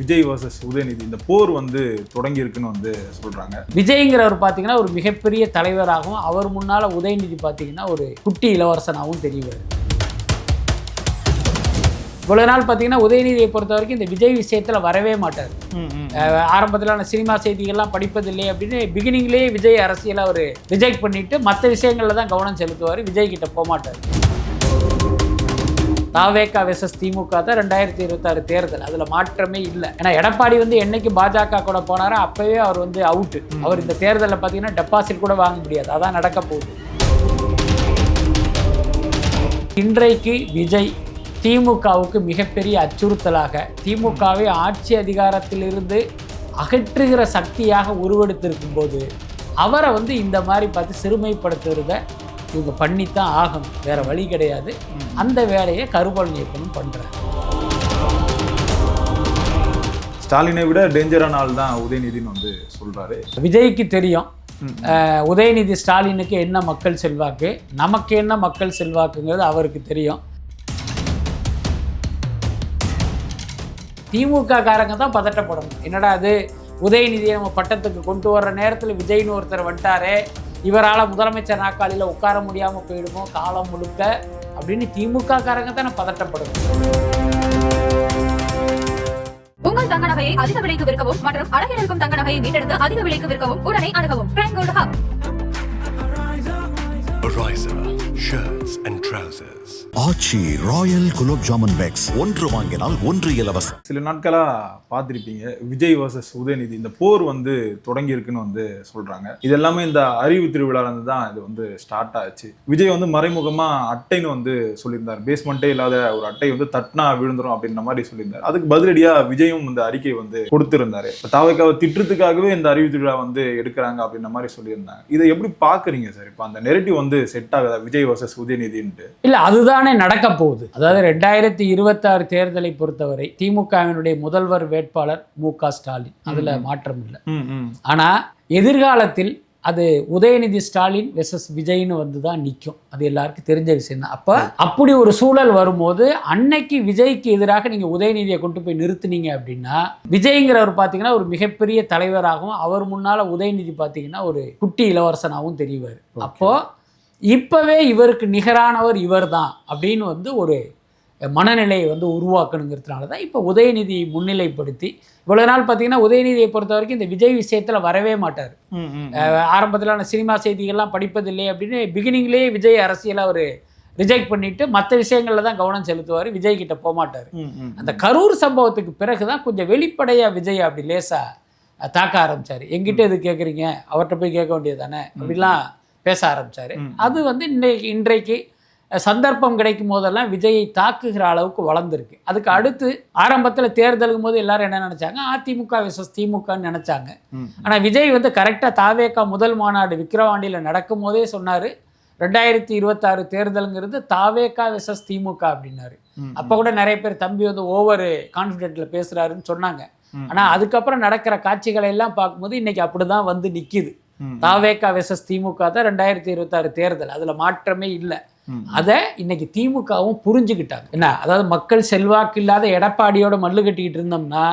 Vijay versus Udhayanidhi. இந்த போர் வந்து தொடங்கி இருக்குன்னு வந்து சொல்றாங்க. விஜய்ங்கிறவர் பார்த்தீங்கன்னா ஒரு மிகப்பெரிய தலைவராகவும் அவர் முன்னால் உதயநிதி பார்த்தீங்கன்னா ஒரு குட்டி இளவரசனாகவும் தெரிவார் இவ்வளோ நாள் பார்த்தீங்கன்னா உதயநிதியை பொறுத்த வரைக்கும் இந்த விஜய் விஷயத்தில் வரவே மாட்டார். ஆரம்பத்தில் நான் சினிமா செய்திகள்லாம் படிப்பதில்லை அப்படின்னு பிகினிங்லேயே விஜய் அரசியலை அவர் ரிஜெக்ட் பண்ணிட்டு மற்ற விஷயங்களில் தான் கவனம் செலுத்துவார் விஜய் கிட்ட போக மாட்டார். தாவேகா வெசஸ் திமுக தான் ரெண்டாயிரத்தி இருபத்தாறு தேர்தல். அதில் மாற்றமே இல்லை. ஏன்னா எடப்பாடி வந்து என்னைக்கு பாஜக கூட போனாரோ அப்பவே அவர் வந்து அவுட்டு அவர் இந்த தேர்தலில் பார்த்தீங்கன்னா டெபாசிட் கூட வாங்க முடியாது. அதான் நடக்க போகுது. இன்றைக்கு விஜய் திமுகவுக்கு மிகப்பெரிய அச்சுறுத்தலாக திமுகவை ஆட்சி அதிகாரத்திலிருந்து அகற்றுகிற சக்தியாக உருவெடுத்திருக்கும் போது அவரை வந்து இந்த மாதிரி பார்த்து சிறுமைப்படுத்துறத இவங்க பண்ணித்தான் ஆகணும். வேற வழி கிடையாது. அந்த வேலையை கருபழனி இயக்கணும் பண்றாரு ஸ்டாலினை விட டேஞ்சரான ஆள் தான் உதயநிதின்னு வந்து சொல்றாரு. விஜய்க்கு தெரியும். உதயநிதி ஸ்டாலினுக்கு என்ன மக்கள் செல்வாக்கு? நமக்கு என்ன மக்கள் செல்வாக்குங்கிறது அவருக்கு தெரியும். திமுக காரங்க தான் பதட்டப்படணும். என்னடா அது உதயநிதியை நம்ம பட்டத்துக்கு கொண்டு வர்ற நேரத்தில் விஜய்னு ஒருத்தர் வந்துட்டாரே. இவரால் முதலமைச்சர் நாற்காலியில் உட்கார முடியாமல் போயிடுமோ காலம் முழுக்க அப்படின்னு திமுக காரங்க தானே பதட்டப்படும் உங்கள் தங்க நகையை அதிக விலைக்கு விற்கவும் மற்றும் அழகில் இருக்கும் தங்க நகையை மீட்டெடுத்து அதிக விலைக்கு விற்கவும் உடனே அணுகவும். Ariza shirts and trousers. Aachi royal gulab jamun packs ஒன்று வாங்கினால் ஒன்று இலவசம். சில நாட்களா பார்த்திருப்பீங்க விஜய் வர்சஸ் உதயநிதி. இந்த போர் வந்து தொடங்கி இருக்குன்னு வந்து சொல்றாங்க. இது எல்லாமே இந்த அறிவு திருவிழால இருந்து தான் இது வந்து ஸ்டார்ட் ஆச்சு. விஜய் வந்து மறைமுகமா அட்டைன்னு வந்து சொல்லியிருந்தார். பேஸ்மெண்ட்டே இல்லாத ஒரு அட்டை வந்து தட்னா விழுந்துரும் அப்படின்ற மாதிரி சொல்லியிருந்தார். அதுக்கு பதிலடியா விஜயும் இந்த அறிக்கை வந்து கொடுத்திருந்தாரு. இப்ப தாவைக்காவை திட்டுறதுக்காகவே இந்த அறிவு திருவிழா வந்து எடுக்கிறாங்க அப்படின்ற மாதிரி சொல்லியிருந்தாங்க. இதை எப்படி பாக்குறீங்க சார்? இப்போ அந்த நெரட்டிவ் வந்து செட் ஆகுதா? விஜய் வர்சஸ் உதயநிதின்ட்டு. இல்லை அதுதானே நடக்க போகுது. அதாவது ரெண்டாயிரத்தி இருபத்தாறு தேர்தலை பொறுத்தவரை திமுகவினுடைய முதல்வர் வேட்பாளர் மு க ஸ்டாலின். அதில் மாற்றம் இல்லை ஆனால் எதிர்காலத்தில் அது உதயநிதி ஸ்டாலின் வெசஸ் விஜய்னு வந்து தான் நிற்கும் அது எல்லாருக்கும் தெரிஞ்ச விஷயம் தான். அப்போ அப்படி ஒரு சூழல் வரும்போது அன்னைக்கு விஜய்க்கு எதிராக நீங்கள் உதயநிதியை கொண்டு போய் நிறுத்துனீங்க அப்படின்னா விஜய்ங்கிறவர் பார்த்தீங்கன்னா ஒரு மிகப்பெரிய தலைவராகவும் அவர் முன்னால் உதயநிதி பார்த்தீங்கன்னா ஒரு குட்டி இளவரசனாகவும் தெரிவார். அப்போது இப்போவே இவருக்கு நிகரானவர் இவர் தான் அப்படின்னு வந்து ஒரு மனநிலையை வந்து உருவாக்கணுங்கிறதுனால தான் இப்போ உதயநிதி முன்னிலைப்படுத்தி இவ்வளோ நாள் பார்த்தீங்கன்னா உதயநிதியை பொறுத்த வரைக்கும் இந்த விஜய் விஷயத்தில் வரவே மாட்டார். ம் ம் ஆரம்பத்தில் நான் சினிமா செய்திகள்லாம் படிப்பதில்லை அப்படின்னு பிகினிங்லேயே விஜய் அரசியலை அவர் ரிஜெக்ட் பண்ணிட்டு மற்ற விஷயங்களில் தான் கவனம் செலுத்துவார் விஜய் கிட்ட போக மாட்டார். ம் ம் அந்த கரூர் சம்பவத்துக்கு பிறகு தான் கொஞ்சம் வெளிப்படையாக விஜய் அப்படி லேசாக தாக்க ஆரம்பிச்சார். எங்கிட்ட இது கேட்குறீங்க அவர்கிட்ட போய் கேட்க வேண்டியது தானே அப்படிலாம் பேச ஆரம்பிச்சார் அது வந்து இன்றைக்கு இன்றைக்கு சந்தர்ப்பம் கிடைக்கும் போதெல்லாம் விஜயை தாக்குகிற அளவுக்கு வளர்ந்துருக்கு அதுக்கு அடுத்து ஆரம்பத்தில் தேர்தலுக்கும் போது எல்லாரும் என்ன நினச்சாங்க அதிமுக விசஸ் திமுகன்னு நினச்சாங்க. ஆனால் விஜய் வந்து கரெக்டாக தாவேக்கா முதல் மாநாடு விக்கிரவாண்டியில் நடக்கும் போதே சொன்னார் ரெண்டாயிரத்தி இருபத்தாறு தேர்தலுங்கிறது தாவேக்கா விசஸ் திமுக அப்படின்னாரு. அப்போ கூட நிறைய பேர் தம்பி வந்து ஓவர் கான்ஃபிடென்ட்டில் பேசுகிறாருன்னு சொன்னாங்க. ஆனால் அதுக்கப்புறம் நடக்கிற காட்சிகளை எல்லாம் பார்க்கும்போது இன்னைக்கு அப்படி தான் வந்து நிற்கிது. தாவேக்கா வெசஸ் திமுக தான் ரெண்டாயிரத்தி இருபத்தாறு தேர்தல். அதில் மாற்றமே இல்லை. அதை இன்னைக்கு திமுகவும் புரிஞ்சுக்கிட்டாங்க. என்ன? அதாவது மக்கள் செல்வாக்கு இல்லாத எடப்பாடியோட மல்லு கட்டிக்கிட்டு இருந்தோம்னா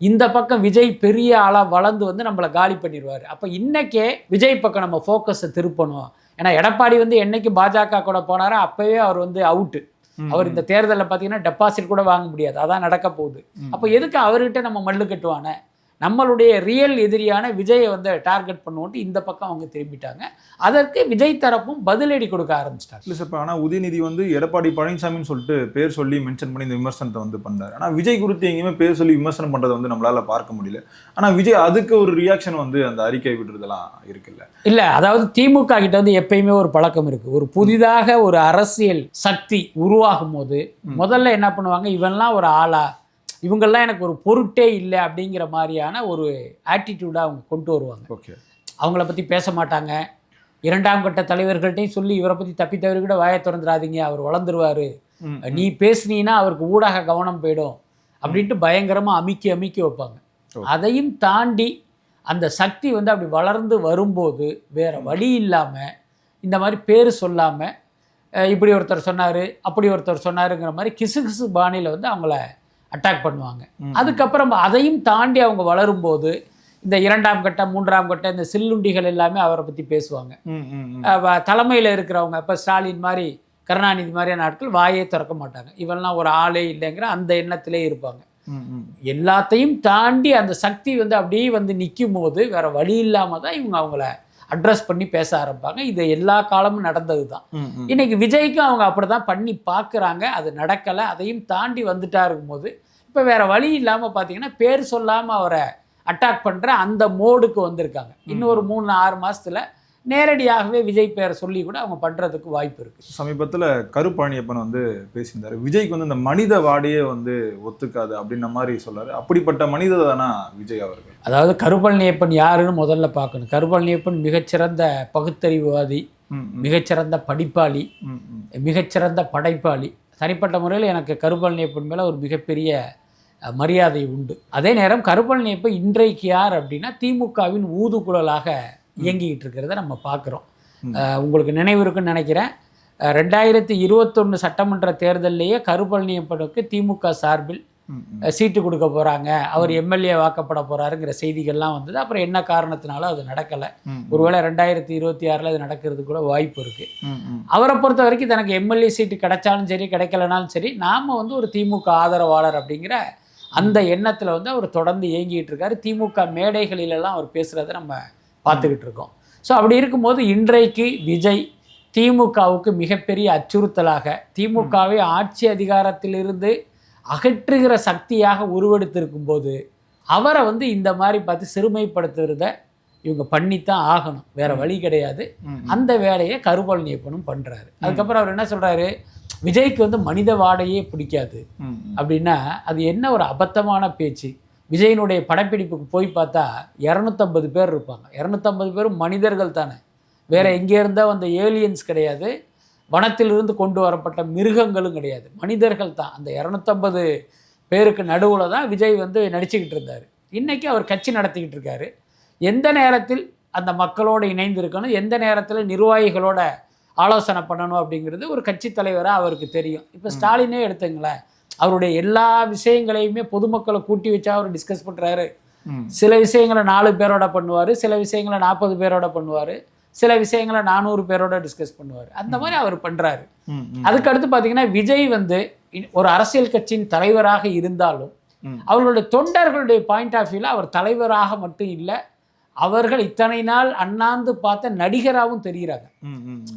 இந்த பக்கம் விஜய் பெரிய ஆளாக வளர்ந்து வந்து நம்மளை காலி பண்ணிடுவார் அப்போ இன்னைக்கே விஜய் பக்கம் நம்ம ஃபோக்கஸை திருப்பணும். ஏன்னா எடப்பாடி வந்து என்னைக்கு பாஜக கூட போனாரோ அப்போவே அவர் வந்து அவுட்டு அவர் இந்த தேர்தலில் பார்த்தீங்கன்னா டெபாசிட் கூட வாங்க முடியாது. அதான் நடக்க போகுது. அப்போ எதுக்கு அவர்கிட்ட நம்ம மல்லு கட்டுவானே? நம்மளுடைய ரியல் எதிரியான விஜயை வந்து டார்கெட் பண்ணுவோன்ட்டு இந்த பக்கம் அவங்க திரும்பிட்டாங்க. அதற்கு விஜய் தரப்பும் பதிலடி கொடுக்க ஆரம்பிச்சிட்டாங்க இல்ல சார் ஆனால் உதயநிதி வந்து எடப்பாடி பழனிசாமின்னு சொல்லிட்டு பேர் சொல்லி மென்ஷன் பண்ணி இந்த விமர்சனத்தை வந்து பண்ணாரு. ஆனால் விஜய் குறித்து எங்கேயுமே பேர் சொல்லி விமர்சனம் பண்றதை வந்து நம்மளால பார்க்க முடியல. ஆனால் விஜய் அதுக்கு ஒரு ரியாக்ஷன் வந்து அந்த அறிக்கை விடுறதெல்லாம் இருக்குல்ல? இல்லை அதாவது திமுக கிட்ட வந்து எப்பயுமே ஒரு பழக்கம் இருக்கு. ஒரு புதிதாக ஒரு அரசியல் சக்தி உருவாகும் போது முதல்ல என்ன பண்ணுவாங்க? இவன்லாம் ஒரு ஆளா இவங்கெல்லாம் எனக்கு ஒரு பொருட்டே இல்லை அப்படிங்கிற மாதிரியான ஒரு ஆட்டிடியூடாக அவங்க கொண்டு வருவாங்க. ஓகே. அவங்கள பற்றி பேச மாட்டாங்க. இரண்டாம் கட்ட தலைவர்கள்ட்டையும் சொல்லி இவரை பற்றி தப்பி தவறி கூட வாயை திறந்துடாதீங்க அவர் வளர்ந்துருவார். நீ பேசுனீன்னா அவருக்கு ஊடாக கவனம் போயிடும் அப்படின்ட்டு பயங்கரமாக அமுக்கி அமுக்கி வைப்பாங்க. அதையும் தாண்டி அந்த சக்தி வந்து அப்படி வளர்ந்து வரும்போது வேற வழி இல்லாமல் இந்த மாதிரி பேர் சொல்லாமல் இப்படி ஒருத்தர் சொன்னார் அப்படி ஒருத்தர் சொன்னாருங்கிற மாதிரி கிசு கிசு பாணியில் வந்து அவங்கள அட்டாக் பண்ணுவாங்க. அதுக்கப்புறம் அதையும் தாண்டி அவங்க வளரும்போது இந்த இரண்டாம் கட்டம் மூன்றாம் கட்டம் இந்த சில்லுண்டிகள் எல்லாமே அவரை பற்றி பேசுவாங்க. தலைமையில் இருக்கிறவங்க இப்போ ஸ்டாலின் மாதிரி கருணாநிதி மாதிரியான ஆட்கள் வாயே திறக்க மாட்டாங்க. இவெல்லாம் ஒரு ஆளே இல்லைங்கிற அந்த எண்ணத்திலே இருப்பாங்க. எல்லாத்தையும் தாண்டி அந்த சக்தி வந்து அப்படியே வந்து நிற்கும் போது வேற வழி இல்லாமல் தான் இவங்க அவங்கள அட்ரஸ் பண்ணி பேச ஆரம்பிப்பாங்க. இது எல்லா காலமும் நடந்தது தான். இன்னைக்கு விஜய்க்கும் அவங்க அப்படி தான் பண்ணி பார்க்குறாங்க. அது நடக்கலை. அதையும் தாண்டி வந்துட்டா இருக்கும்போது இப்போ வேற வழி இல்லாமல் பார்த்தீங்கன்னா பேர் சொல்லாமல் அவரை அட்டாக் பண்ணுற அந்த மோடுக்கு வந்திருக்காங்க. இன்னும் ஒரு மூணு ஆறு மாசத்துல நேரடியாகவே விஜய் பேரை சொல்லி கூட அவங்க பண்ணுறதுக்கு வாய்ப்பு இருக்குது சமீபத்துல கருப்பழனியப்பன் வந்து பேசியிருந்தாரு. விஜய்க்கு வந்து இந்த மனித வாடையே வந்து ஒத்துக்காது அப்படின்ன மாதிரி சொல்றாரு அப்படிப்பட்ட மனித தானா விஜய் அவர்கள்? அதாவது கருப்பழனியப்பன் யாருன்னு முதல்ல பார்க்கணும். கருப்பழனியப்பன் மிகச்சிறந்த பகுத்தறிவுவாதி மிகச்சிறந்த படிப்பாளி. மிகச்சிறந்த படைப்பாளி. தனிப்பட்ட முறையில் எனக்கு கருப்பழனியப்பன் மேலே ஒரு மிகப்பெரிய மரியாதை உண்டு. அதே நேரம் கருப்பழனியப்பன் இன்றைக்கு யார் அப்படின்னா திமுகவின் ஊதுகுழலாக இயங்கிக்கிட்டு இருக்கிறத நம்ம பார்க்குறோம். உங்களுக்கு நினைவு இருக்குன்னு நினைக்கிறேன். ரெண்டாயிரத்தி இருபத்தொன்று சட்டமன்ற தேர்தலிலேயே கருப்பழனியப்பனுக்கு திமுக சார்பில் சீட்டு கொடுக்க போகிறாங்க அவர் எம்எல்ஏ வாக்கப்பட போகிறாருங்கிற செய்திகள்லாம் வந்தது. அப்புறம் என்ன காரணத்தினாலும் அது நடக்கலை. ஒருவேளை ரெண்டாயிரத்தி இருபத்தி ஆறில் அது நடக்கிறது கூட வாய்ப்பு இருக்குது. அவரை பொறுத்த வரைக்கும் தனக்கு எம்எல்ஏ சீட்டு கிடைச்சாலும் சரி கிடைக்கலனாலும் சரி நாம் வந்து ஒரு திமுக ஆதரவாளர் அப்படிங்கிற அந்த எண்ணத்தில் வந்து அவர் தொடர்ந்து இயங்கிட்டு இருக்காரு. திமுக மேடைகளிலெல்லாம் அவர் பேசுகிறத நம்ம பார்த்துக்கிட்டு இருக்கோம். ஸோ அப்படி இருக்கும்போது இன்றைக்கு விஜய் திமுகவுக்கு மிகப்பெரிய அச்சுறுத்தலாக திமுகவை ஆட்சி அதிகாரத்திலிருந்து அகற்றுகிற சக்தியாக உருவெடுத்திருக்கும் போது அவரை வந்து இந்த மாதிரி பார்த்து சிறுமைப்படுத்துறத இவங்க பண்ணித்தான் ஆகணும். வேற வழி கிடையாது. அந்த வேலையை கருப்பழனியப்பனும் பண்றாரு. அதுக்கப்புறம் அவர் என்ன சொல்றாரு? விஜய்க்கு வந்து மனித வாடையே பிடிக்காது. அப்படின்னா அது என்ன ஒரு அபத்தமான பேச்சு? விஜயனுடைய படப்பிடிப்புக்கு போய் பார்த்தா இரநூத்தம்பது பேர் இருப்பாங்க. இரநூத்தம்பது பேரும் மனிதர்கள் தானே. வேற எங்கே இருந்தால் வந்த ஏலியன்ஸ் கிடையாது. வனத்திலிருந்து கொண்டு வரப்பட்ட மிருகங்களும் கிடையாது. மனிதர்கள் தான். அந்த இரநூத்தம்பது பேருக்கு நடுவில் தான் விஜய் வந்து நடிச்சுக்கிட்டு இருந்தார். இன்னைக்கு அவர் கட்சி நடத்திக்கிட்டு இருக்காரு. எந்த நேரத்தில் அந்த மக்களோடு இணைந்து இருக்கணும் எந்த நேரத்தில் நிர்வாகிகளோட ஆலோசனை பண்ணணும் அப்படிங்கிறது ஒரு கட்சி தலைவராக அவருக்கு தெரியும். இப்போ ஸ்டாலினே எடுத்துங்களேன். அவருடைய எல்லா விஷயங்களையுமே பொதுமக்களை கூட்டி வச்சா அவர் டிஸ்கஸ் பண்ணுறாரு. சில விஷயங்களை நாலு பேரோட பண்ணுவார் சில விஷயங்களை நாற்பது பேரோட பண்ணுவார் சில விஷயங்களை நானூறு பேரோட டிஸ்கஸ் பண்ணுவார் அந்த மாதிரி அவர் பண்ணுறாரு ம், ம். அதுக்கு அடுத்து பார்த்தீங்கன்னா விஜய் வந்து ஒரு அரசியல் கட்சியின் தலைவராக இருந்தாலும். அவர்களுடைய தொண்டர்களுடைய பாயிண்ட் ஆஃப் வியூவில் அவர் தலைவராக மட்டும் இல்லை அவர்கள் இத்தனை நாள் அண்ணாந்து பார்த்த நடிகராகவும் தெரிகிறாங்க.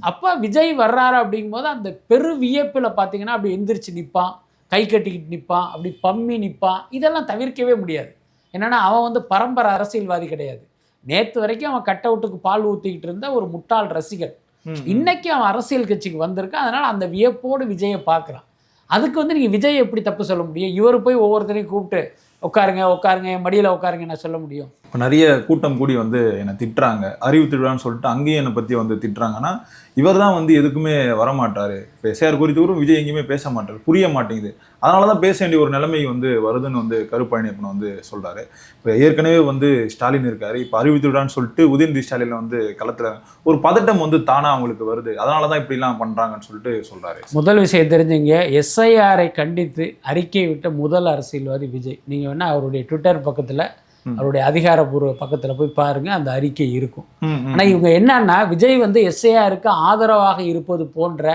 அப்போ விஜய் வர்றாரு அப்படிங்கும்போது அந்த பெரு வியப்பில் பார்த்தீங்கன்னா அப்படி எந்திரிச்சு நிற்பான் கை கட்டிக்கிட்டு நிற்பான் அப்படி பம்மி நிற்பான் இதெல்லாம் தவிர்க்கவே முடியாது. என்னன்னா அவன் வந்து பரம்பரை அரசியல்வாதி கிடையாது. நேற்று வரைக்கும் அவன் கட் அவுட்டுக்கு பால் ஊற்றிக்கிட்டு இருந்த ஒரு முட்டாள் ரசிகன். ம், இன்னைக்கு அவன் அரசியல் கட்சிக்கு வந்திருக்கான். அதனால அந்த வியப்போடு விஜயை பார்க்குறான். அதுக்கு வந்து நீங்கள் விஜய் எப்படி தப்பு சொல்ல முடியும்? இவர் போய் ஒவ்வொருத்தரையும் கூப்பிட்டு உட்காருங்க உட்காருங்க என் மடியில் உட்காருங்க நான் சொல்ல முடியும்? இப்ப நிறைய கூட்டம் கூடி வந்து என்னை திட்டுறாங்க. அறிவு திருவிழான்னு சொல்லிட்டு அங்கேயும் என்னை பற்றி வந்து திட்டுறாங்கன்னா இவர் தான் வந்து எதுக்குமே வரமாட்டார். இப்போ எஸ்ஆர் குறித்து கூட விஜய் எங்கேயுமே பேச மாட்டார் புரிய மாட்டேங்குது. அதனால தான் பேச வேண்டிய ஒரு நிலைமை வந்து வருதுன்னு வந்து கருப்பழனியப்பன் வந்து சொல்கிறாரு இப்போ ஏற்கனவே வந்து ஸ்டாலின் இருக்கார் இப்போ அறிவித்துடான்னு சொல்லிட்டு உதயநிதி ஸ்டாலின் வந்து களத்தில் ஒரு பதட்டம் வந்து தானாக அவங்களுக்கு வருது. அதனால தான் இப்படிலாம் பண்ணுறாங்கன்னு சொல்லிட்டு சொல்கிறாரு முதல் விஷயம் தெரிஞ்சுங்க எஸ்ஐஆரை கண்டித்து அறிக்கை விட்ட முதல் அரசியல்வாதி விஜய். நீங்கள் வேணால் அவருடைய ட்விட்டர் பக்கத்தில் அவருடைய அதிகாரப்பூர்வ பக்கத்தில் போய் பாருங்கள் அந்த அறிக்கை இருக்கும். ஆனால் இவங்க என்னன்னா விஜய் வந்து எஸ்ஐஆருக்கு ஆதரவாக இருப்பது போன்ற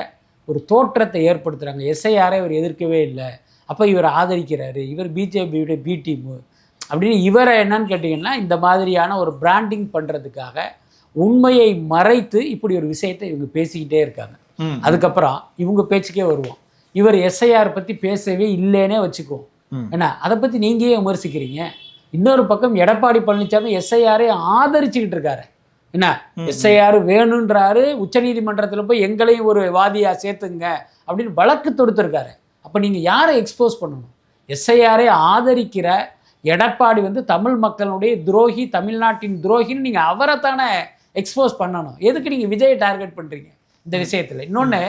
ஒரு தோற்றத்தை ஏற்படுத்துகிறாங்க எஸ்ஐஆரை இவர் எதிர்க்கவே இல்லை. அப்போ இவர் ஆதரிக்கிறாரு. இவர் பிஜேபியுடைய பி டீமு அப்படின்னு இவரை என்னன்னு கேட்டிங்கன்னா இந்த மாதிரியான ஒரு பிராண்டிங் பண்ணுறதுக்காக உண்மையை மறைத்து இப்படி ஒரு விஷயத்தை இவங்க பேசிக்கிட்டே இருக்காங்க. அதுக்கப்புறம் இவங்க பேச்சுக்கே வருவோம். இவர் எஸ்ஐஆர் பற்றி பேசவே இல்லைன்னே வச்சுக்குவோம். ம். என்ன அதை பற்றி நீங்கள் விமர்சிக்கிறீங்க? இன்னொரு பக்கம் எடப்பாடி பழனிசாமி எஸ்ஐஆரை ஆதரிச்சுக்கிட்டு இருக்காரு. என்ன? எஸ்ஐஆர் வேணுன்றாரு உச்சநீதிமன்றத்தில் போய் எங்களையும் ஒரு வாதியா சேர்த்துங்க அப்படின்னு வழக்கு தொடுத்திருக்காரு. அப்போ நீங்கள் யாரை எக்ஸ்போஸ் பண்ணணும்? எஸ்ஐஆரை ஆதரிக்கிற எடப்பாடி வந்து தமிழ் மக்களுடைய துரோகி தமிழ்நாட்டின் துரோகின்னு நீங்கள் அவரை தானே எக்ஸ்போஸ் பண்ணணும். எதுக்கு நீங்கள் விஜயை டார்கெட் பண்ணுறீங்க இந்த விஷயத்தில்? இன்னொன்று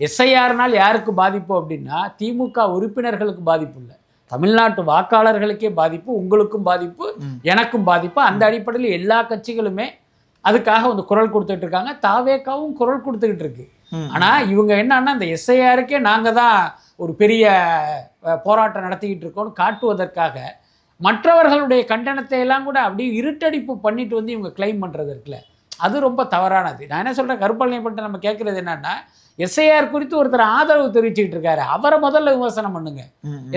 எஸ்ஐஆர்னால் யாருக்கு பாதிப்பு அப்படின்னா திமுக உறுப்பினர்களுக்கு பாதிப்பு இல்லை. தமிழ்நாட்டு வாக்காளர்களுக்கே பாதிப்பு உங்களுக்கும் பாதிப்பு எனக்கும் பாதிப்பு. அந்த அடிப்படையில் எல்லா கட்சிகளுமே அதுக்காக வந்து குரல் கொடுத்துட்டு இருக்காங்க. தாவேக்காவும் குரல் கொடுத்துக்கிட்டு இருக்கு. ம். ஆனால் இவங்க என்னன்னா இந்த எஸ்ஐஆருக்கே நாங்கள் தான் ஒரு பெரிய போராட்டம் நடத்திக்கிட்டு இருக்கோம்னு காட்டுவதற்காக மற்றவர்களுடைய கண்டனத்தை எல்லாம் கூட அப்படியே இருட்டடிப்பு பண்ணிட்டு வந்து இவங்க கிளைம் பண்ணுறது இருக்குல்ல. அது ரொம்ப தவறானது. நான் என்ன சொல்கிறேன் கருப்பழனியப்பட்ட நம்ம கேட்குறது என்னன்னா எஸ்ஐஆர் குறித்து ஒருத்தர் ஆதரவு தெரிவிச்சுக்கிட்டு இருக்காரு. அவரை முதல்ல விமர்சனம் பண்ணுங்க.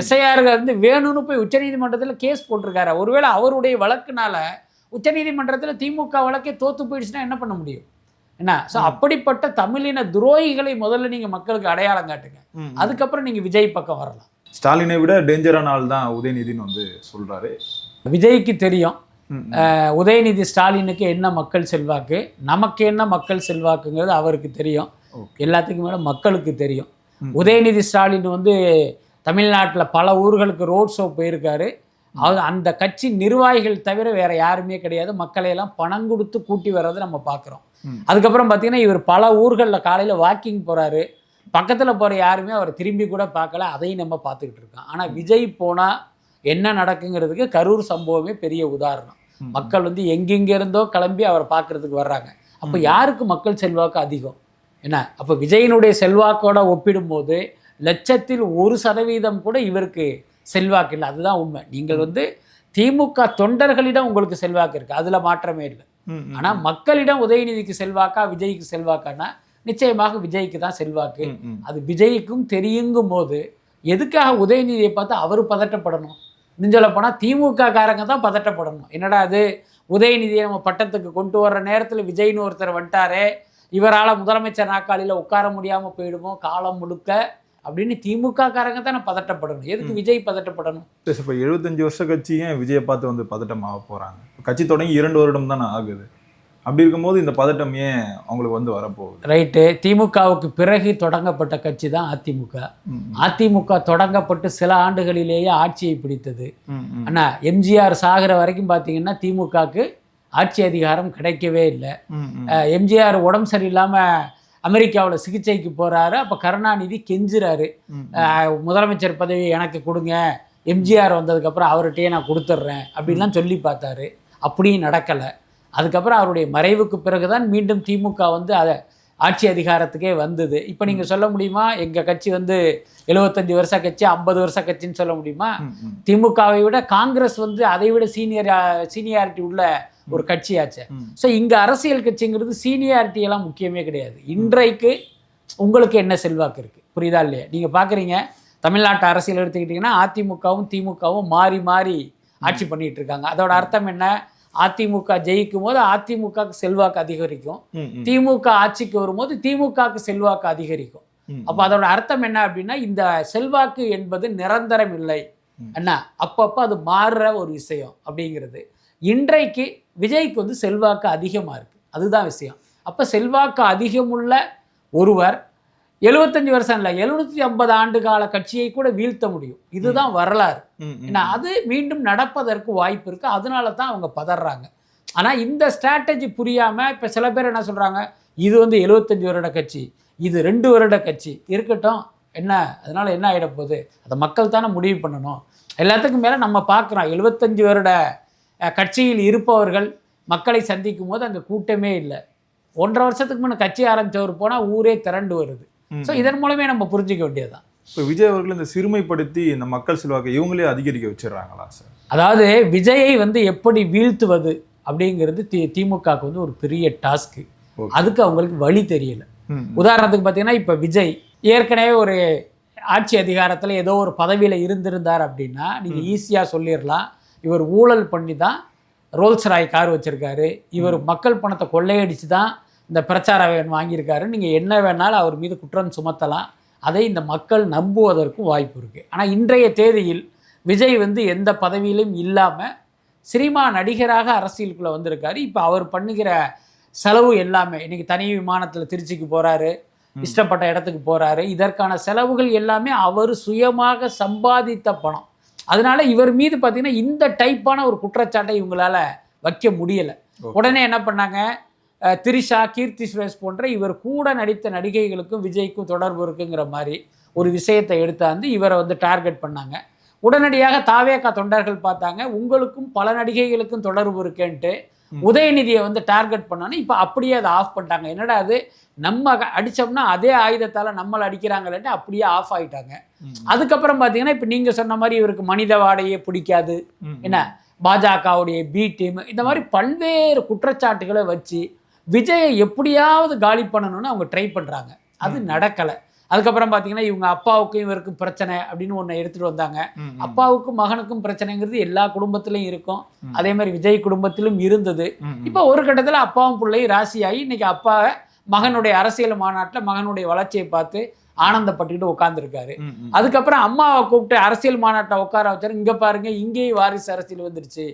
எஸ்ஐஆர் வந்து வேணும்னு போய் உச்சநீதிமன்றத்தில் கேஸ் போட்டிருக்காரு. ஒருவேளை அவருடைய வழக்குனால உச்சநீதிமன்றத்தில் திமுக வழக்கே தோத்து போயிடுச்சுன்னா என்ன பண்ண முடியும்? என்ன? ஸோ அப்படிப்பட்ட தமிழின துரோகிகளை முதல்ல நீங்கள் மக்களுக்கு அடையாளம் காட்டுங்க. அதுக்கப்புறம் நீங்கள் விஜய் பக்கம் வரலாம். ஸ்டாலினை விட டேஞ்சரான ஆள் தான் உதயநிதின்னு வந்து சொல்றாரு. விஜய்க்கு தெரியும். உதயநிதி ஸ்டாலினுக்கு என்ன மக்கள் செல்வாக்கு நமக்கு என்ன மக்கள் செல்வாக்குங்கிறது அவருக்கு தெரியும். எல்லாத்துக்கும் மேலே மக்களுக்கு தெரியும். உதயநிதி ஸ்டாலின் வந்து தமிழ்நாட்டில் பல ஊர்களுக்கு ரோட் ஷோ போயிருக்காரு. அது அந்த கட்சி நிர்வாகிகள் தவிர வேற யாருமே கிடையாது. மக்களை எல்லாம் பணம் கொடுத்து கூட்டி வர்றதை நம்ம பார்க்குறோம். அதுக்கப்புறம் பார்த்தீங்கன்னா இவர் பல ஊர்களில் காலையில் வாக்கிங் போகிறாரு பக்கத்தில் போகிற யாருமே அவர் திரும்பி கூட பார்க்கல. அதையும் நம்ம பார்த்துக்கிட்டு இருக்கோம். ஆனால் விஜய் போனால் என்ன நடக்குங்கிறதுக்கு கரூர் சம்பவமே பெரிய உதாரணம். மக்கள் வந்து எங்கெங்க இருந்தோ கிளம்பி அவரை பார்க்கறதுக்கு வர்றாங்க. அப்போ யாருக்கு மக்கள் செல்வாக்கு அதிகம்? என்ன? அப்போ விஜயனுடைய செல்வாக்கோட ஒப்பிடும்போது லட்சத்தில் ஒரு சதவீதம் கூட இவருக்கு செல்வாக்கு இல்லை. அதுதான் உண்மை. நீங்கள் வந்து திமுக தொண்டர்களிடம் உங்களுக்கு செல்வாக்கு இருக்குது அதில் மாற்றமே இல்லை. ஆனால் மக்களிடம் உதயநிதிக்கு செல்வாக்கா விஜய்க்கு செல்வாக்கானா நிச்சயமாக விஜய்க்கு தான் செல்வாக்கு. அது விஜய்க்கும் தெரியுங்கும் போது எதுக்காக உதயநிதியை பார்த்து அவர் பதட்டப்படணும்? இன்னும் சொல்ல போனால் திமுக காரங்க தான் பதட்டப்படணும். என்னடா அது? உதயநிதியை நம்ம பட்டத்துக்கு கொண்டு வர்ற நேரத்தில் விஜய்னு ஒருத்தர் வந்துட்டாரே இவரால் முதலமைச்சர் நாற்காலியில் உட்கார முடியாமல் போயிடுமோ காலம் முழுக்க அப்படின்னு திமுக காரங்க தானே பதட்டப்படணும். எதுக்கு விஜய் பதட்டப்படணும்? இப்ப எழுபத்தஞ்சு வருஷ கட்சி ஏன் விஜயை பார்த்து வந்து பதட்டமாக இப்ப கட்சி தொடங்கி இரண்டு வருடம் தானே ஆகுது. அப்படி இருக்கும்போது இந்த பதட்டம் ஏன் அவங்களுக்கு வந்து வரப்போகுது? ரைட்டு திமுகவுக்கு பிறகு தொடங்கப்பட்ட கட்சி தான் அதிமுக. அதிமுக தொடங்கப்பட்டு சில ஆண்டுகளிலேயே ஆட்சியை பிடித்தது. அண்ணா எம்ஜிஆர் சாகிற வரைக்கும் பார்த்தீங்கன்னா திமுகவுக்கு ஆட்சி அதிகாரம் கிடைக்கவே இல்லை. எம்ஜிஆர் உடம்பு சரியில்லாமல் அமெரிக்காவில் சிகிச்சைக்கு போகிறாரு அப்போ கருணாநிதி கெஞ்சுறாரு. முதலமைச்சர் பதவி எனக்கு கொடுங்க. எம்ஜிஆர் வந்ததுக்கப்புறம் அவர்கிட்டயே நான் கொடுத்துட்றேன். அப்படின்லாம் சொல்லி பார்த்தாரு. அப்படியும் நடக்கலை. அதுக்கப்புறம் அவருடைய மறைவுக்கு பிறகு தான் மீண்டும் திமுக வந்து அதை ஆட்சி அதிகாரத்துக்கே வந்தது. இப்போ நீங்கள் சொல்ல முடியுமா? எங்கள் கட்சி வந்து எழுபத்தஞ்சு வருஷ கட்சி ஐம்பது வருஷ கட்சின்னு சொல்ல முடியுமா? திமுகவை விட காங்கிரஸ் வந்து அதை விட சீனியர் சீனியாரிட்டி உள்ள ஒரு கட்சியாச்சு. ஸோ இங்கே அரசியல் கட்சிங்கிறது seniority எல்லாம் முக்கியமே கிடையாது. இன்றைக்கு உங்களுக்கு என்ன செல்வாக்கு இருக்குது புரியுதா இல்லையா? நீங்கள் பார்க்குறீங்க தமிழ்நாட்டு அரசியல் எடுத்துக்கிட்டிங்கன்னா அதிமுகவும் திமுகவும் மாறி மாறி ஆட்சி பண்ணிட்டு இருக்காங்க. அதோட அர்த்தம் என்ன? அதிமுக ஜெயிக்கும் போது அதிமுகவுக்கு செல்வாக்கு அதிகரிக்கும். திமுக ஆட்சிக்கு வரும்போது திமுகவுக்கு செல்வாக்கு அதிகரிக்கும். அப்போ அதோட அர்த்தம் என்ன அப்படின்னா இந்த செல்வாக்கு என்பது நிரந்தரம் இல்லை. அண்ணா அப்பப்போ அது மாறுற ஒரு விஷயம் அப்படிங்கிறது. இன்றைக்கு விஜய்க்கு வந்து செல்வாக்கு அதிகமாக இருக்குது அதுதான் விஷயம். அப்போ செல்வாக்கு அதிகமுள்ள ஒருவர் எழுபத்தஞ்சு வருஷம் இல்லை எழுநூற்றி ஐம்பது ஆண்டு கால கட்சியை கூட வீழ்த்த முடியும். இதுதான் வரலாறு. ஏன்னா அது மீண்டும் நடப்பதற்கு வாய்ப்பு இருக்குது அதனால தான் அவங்க பதறாங்க. ஆனால் இந்த ஸ்ட்ராட்டஜி புரியாமல் இப்போ சில பேர் என்ன சொல்கிறாங்க இது வந்து எழுபத்தஞ்சு வருட கட்சி இது ரெண்டு வருட கட்சி. இருக்கட்டும் என்ன அதனால் என்ன ஆகிட போகுது? அதை மக்கள் தானே முடிவு பண்ணணும். எல்லாத்துக்கும் மேலே நம்ம பார்க்குறோம். எழுபத்தஞ்சு வருட கட்சியில் இருப்பவர்கள் மக்களை சந்திக்கும் போது அங்கே கூட்டமே இல்லை. ஒன்றரை வருஷத்துக்கு முன்னே கட்சி ஆரம்பித்தவர் போனால் ஊரே திரண்டு வருது. ஸோ இதன் மூலமே நம்ம புரிஞ்சுக்க வேண்டியதுதான். இப்ப விஜய் அவர்கள் இந்த சிறுமைப்படுத்தி இந்த மக்கள் செல்வாக்கை இவங்களே அதிகரிக்க வச்சிடுறாங்களா சார்? அதாவது விஜயை வந்து எப்படி வீழ்த்துவது அப்படிங்கிறது தி திமுகவுக்கு வந்து ஒரு பெரிய டாஸ்க்கு. அதுக்கு அவங்களுக்கு வழி தெரியல. உதாரணத்துக்கு பார்த்தீங்கன்னா இப்போ விஜய் ஏற்கனவே ஒரு ஆட்சி அதிகாரத்தில் ஏதோ ஒரு பதவியில் இருந்திருந்தார் அப்படின்னா நீங்கள் ஈஸியாக சொல்லிடலாம். இவர் ஊழல் பண்ணி தான் ரோல்ஸ் ராய் கார் வச்சுருக்காரு. இவர் மக்கள் பணத்தை கொள்ளையடிச்சு தான் இந்த பிரச்சார வேன் வாங்கியிருக்காரு. நீங்கள் என்ன வேணாலும் அவர் மீது குற்றம் சுமத்தலாம். அதை இந்த மக்கள் நம்புவதற்கும் வாய்ப்பு இருக்குது ஆனால் இன்றைய தேதியில் விஜய் வந்து எந்த பதவியிலும் இல்லாமல் சினிமா நடிகராக அரசியலுக்குள்ளே வந்திருக்காரு. இப்போ அவர் பண்ணுகிற செலவு எல்லாமே இன்னைக்கு தனி விமானத்தில் திருச்சிக்கு போகிறாரு இஷ்டப்பட்ட இடத்துக்கு போகிறாரு இதற்கான செலவுகள் எல்லாமே அவர் சுயமாக சம்பாதித்த பணம். அதனால இவர் மீது பார்த்தீங்கன்னா இந்த டைப்பான ஒரு குற்றச்சாட்டை இவங்களால வைக்க முடியலை. உடனே என்ன பண்ணாங்க? திரிஷா கீர்த்தி சுரேஷ் போன்ற இவர் கூட நடித்த நடிகைகளுக்கும் விஜய்க்கும் தொடர்பு இருக்குங்கிற மாதிரி ஒரு விஷயத்தை எடுத்தாந்து இவரை வந்து டார்கெட் பண்ணாங்க. உடனடியாக தாவேக்கா தொண்டர்கள் பார்த்தாங்க. உங்களுக்கும் பல நடிகைகளுக்கும் தொடர்பு இருக்கேன்ட்டு உதயநிதியை வந்து டார்கெட் பண்ணோன்னே இப்போ அப்படியே அதை ஆஃப் பண்ணிட்டாங்க. என்னடா அது? நம்ம அடிச்சோம்னா அதே ஆயுதத்தால் நம்மளை அடிக்கிறாங்களேன்ட்டு அப்படியே ஆஃப் ஆயிட்டாங்க. அதுக்கப்புறம் பார்த்தீங்கன்னா இப்போ நீங்கள் சொன்ன மாதிரி இவருக்கு மனித வாடையே பிடிக்காது. என்ன? பாஜகவுடைய பி டீம் இந்த மாதிரி பல்வேறு குற்றச்சாட்டுகளை வச்சு விஜயை எப்படியாவது காலி பண்ணணும்னு அவங்க ட்ரை பண்ணுறாங்க அது நடக்கலை. அதுக்கப்புறம் பார்த்தீங்கன்னா இவங்க அப்பாவுக்கும் இவருக்கும் பிரச்சனை அப்படின்னு ஒன்று எடுத்துகிட்டு வந்தாங்க. அப்பாவுக்கும் மகனுக்கும் பிரச்சனைங்கிறது எல்லா குடும்பத்திலையும் இருக்கும். அதே மாதிரி விஜய் குடும்பத்திலும் இருந்தது. இப்போ ஒரு கட்டத்தில் அப்பாவும் பிள்ளையும் ராசியாகி இன்னைக்கு அப்பா மகனுடைய அரசியல் மாநாட்டில் மகனுடைய வளர்ச்சியை பார்த்து ஆனந்தப்பட்டுக்கிட்டு உட்காந்துருக்காரு அதுக்கப்புறம் அம்மாவை கூப்பிட்டு அரசியல் மாநாட்டில் உட்கார வச்சாரு. இங்கே பாருங்க இங்கேயும் வாரிசு அரசியல் வந்துருச்சு.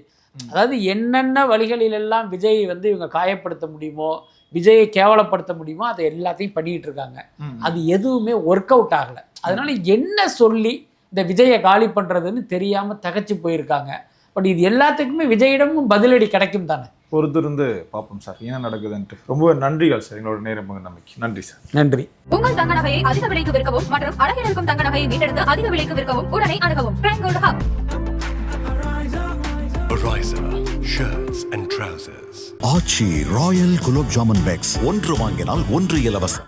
அதாவது என்னென்ன வழிகளில் எல்லாம் விஜய் வந்து இவங்க காயப்படுத்த முடியுமோ விஜயை கேவலப்படுத்த முடியுமோ அதை எல்லாத்தையும் பண்ணிட்டு இருக்காங்க. அது எதுவுமே ஒர்க் அவுட் ஆகலை. அதனால என்ன சொல்லி இந்த விஜயை காலி பண்ணுறதுன்னு தெரியாமல் தகச்சு போயிருக்காங்க. பட் இது எல்லாத்துக்குமே விஜயிடமும் பதிலடி கிடைக்கும் தானே. பொறுத்திருந்து பார்ப்போம் சார். என்ன நடக்குதுன்ட்டு. ரொம்ப நன்றிகள் சார். எங்களோட நேரம் நம்பிக்கை நன்றி சார். நன்றி. உங்கள் தங்க நகையை அதிக விலைக்கு விற்கவும் மற்றும் அழகில் இருக்கும் தங்க நகையை மீட்டெடுத்து அதிக விலைக்கு விற்கவும் உடனே அணுகவும். Prime shirts and trousers Aachi royal gulab jamun packs ஒன்று வாங்கினால் ஒன்று இலவசம்.